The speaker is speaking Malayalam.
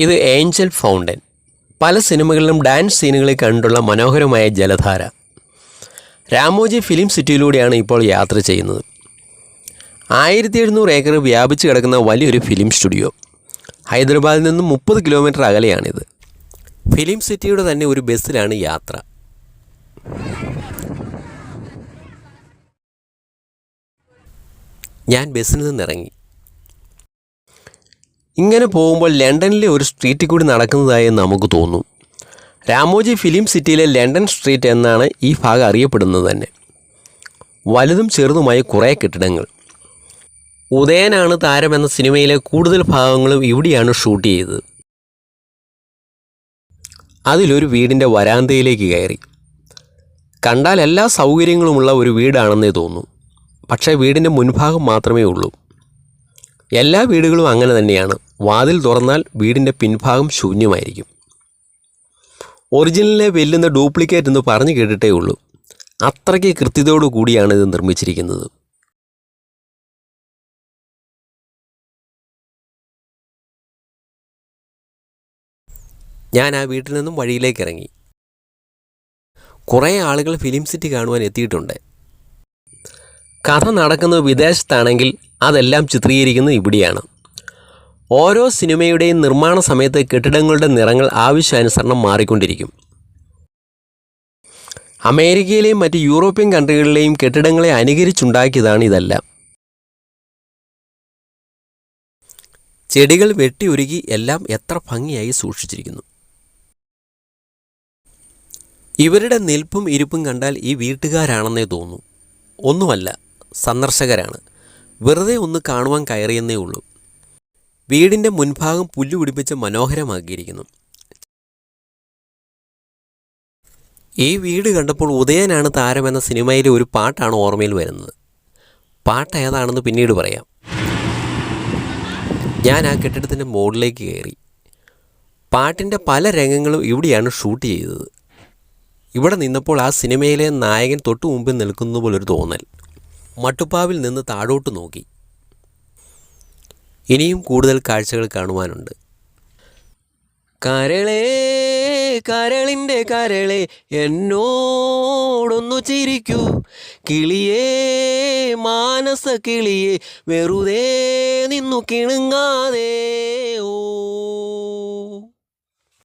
ഇത് ഏഞ്ചൽ ഫൗണ്ടൻ. പല സിനിമകളിലും ഡാൻസ് സീനുകളിൽ കണ്ടുള്ള മനോഹരമായ ജലധാര. രാമോജി ഫിലിം സിറ്റിയിലൂടെയാണ് ഇപ്പോൾ യാത്ര ചെയ്യുന്നത്. ആയിരത്തി എഴുന്നൂറ് ഏക്കർ വ്യാപിച്ചു കിടക്കുന്ന വലിയൊരു ഫിലിം സ്റ്റുഡിയോ. ഹൈദരാബാദിൽ നിന്നും മുപ്പത് കിലോമീറ്റർ അകലെയാണിത്. ഫിലിം സിറ്റിയുടെ തന്നെ ഒരു ബസ്സിലാണ് യാത്ര. ഞാൻ ബസ്സിൽ നിന്നിറങ്ങി. ഇങ്ങനെ പോകുമ്പോൾ ലണ്ടനിലെ ഒരു സ്ട്രീറ്റിൽ കൂടി നടക്കുന്നതായി നമുക്ക് തോന്നും. രാമോജി ഫിലിം സിറ്റിയിലെ ലണ്ടൻ സ്ട്രീറ്റ് എന്നാണ് ഈ ഭാഗം അറിയപ്പെടുന്നത് തന്നെ. വലുതും ചെറുതുമായ കുറേ കെട്ടിടങ്ങൾ. ഉദയനാണ് താരം എന്ന സിനിമയിലെ കൂടുതൽ ഭാഗങ്ങളും ഇവിടെയാണ് ഷൂട്ട് ചെയ്തത്. അതിലൊരു വീടിന്റെ വരാന്തയിലേക്ക് കയറി. കണ്ടാൽ എല്ലാ സൗകര്യങ്ങളുമുള്ള ഒരു വീടാണെന്നേ തോന്നുന്നു പക്ഷേ വീടിന്റെ മുൻഭാഗം മാത്രമേ ഉള്ളൂ. എല്ലാ വീടുകളും അങ്ങനെ തന്നെയാണ്. വാതിൽ തുറന്നാൽ വീടിന്റെ പിൻഭാഗം ശൂന്യമായിരിക്കും. ഒറിജിനലിനെ വെല്ലുന്ന ഡ്യൂപ്ലിക്കേറ്റ് എന്ന് പറഞ്ഞു കേട്ടിട്ടേ ഉള്ളൂ. അത്രയ്ക്ക് കൃത്യതയോടു കൂടിയാണ് ഇത് നിർമ്മിച്ചിരിക്കുന്നത്. ഞാൻ ആ വീട്ടിൽ നിന്നും വഴിയിലേക്ക് ഇറങ്ങി. കുറേ ആളുകൾ ഫിലിം സിറ്റി കാണുവാൻ എത്തിയിട്ടുണ്ട്. കഥ നടക്കുന്നത് വിദേശത്താണെങ്കിൽ അതെല്ലാം ചിത്രീകരിക്കുന്നത് ഇവിടെയാണ്. ഓരോ സിനിമയുടെയും നിർമ്മാണ സമയത്ത് കെട്ടിടങ്ങളുടെ നിറങ്ങൾ ആവശ്യാനുസരണം മാറിക്കൊണ്ടിരിക്കും. അമേരിക്കയിലെയും മറ്റ് യൂറോപ്യൻ കൺട്രികളിലെയും കെട്ടിടങ്ങളെ അനുകരിച്ചുണ്ടാക്കിയതാണ് ഇതെല്ലാം. ചെടികൾ വെട്ടിയൊരുക്കി എല്ലാം എത്ര ഭംഗിയായി സൂക്ഷിച്ചിരിക്കുന്നു. ഇവരുടെ നിൽപ്പും ഇരിപ്പും കണ്ടാൽ ഈ വീട്ടുകാരാണെന്നേ തോന്നൂ. ഒന്നുമല്ല സന്ദർശകരാണ്. വെറുതെ ഒന്ന് കാണുവാൻ കയറിയെന്നേ ഉള്ളൂ. വീടിന്റെ മുൻഭാഗം പുല്ലു പിടിപ്പിച്ച് മനോഹരമാക്കിയിരിക്കുന്നു. ഈ വീട് കണ്ടപ്പോൾ ഉദയനാണ് താരം എന്ന സിനിമയിലെ ഒരു പാട്ടാണ് ഓർമ്മയിൽ വരുന്നത്. പാട്ട് ഏതാണെന്ന് പിന്നീട് പറയാം. ഞാൻ ആ കെട്ടിടത്തിന്റെ മുകളിലേക്ക് കയറി. പാട്ടിന്റെ പല രംഗങ്ങളും ഇവിടെയാണ് ഷൂട്ട് ചെയ്തത്. ഇവിടെ നിന്നപ്പോൾ ആ സിനിമയിലെ നായകൻ തൊട്ടു മുമ്പിൽ നിൽക്കുന്ന പോലൊരു തോന്നൽ. മട്ടുപ്പാവിൽ നിന്ന് താഴോട്ട് നോക്കി. ഇനിയും കൂടുതൽ കാഴ്ചകൾ കാണുവാനുണ്ട്. കരളേ കരളിന്റെ കരളെ എന്നോടൊന്നു ചിരിക്കൂ. കിളിയേ മാനസ കിളിയെ വെറുതെ നിന്നു കിണുങ്ങാതെ ഓ.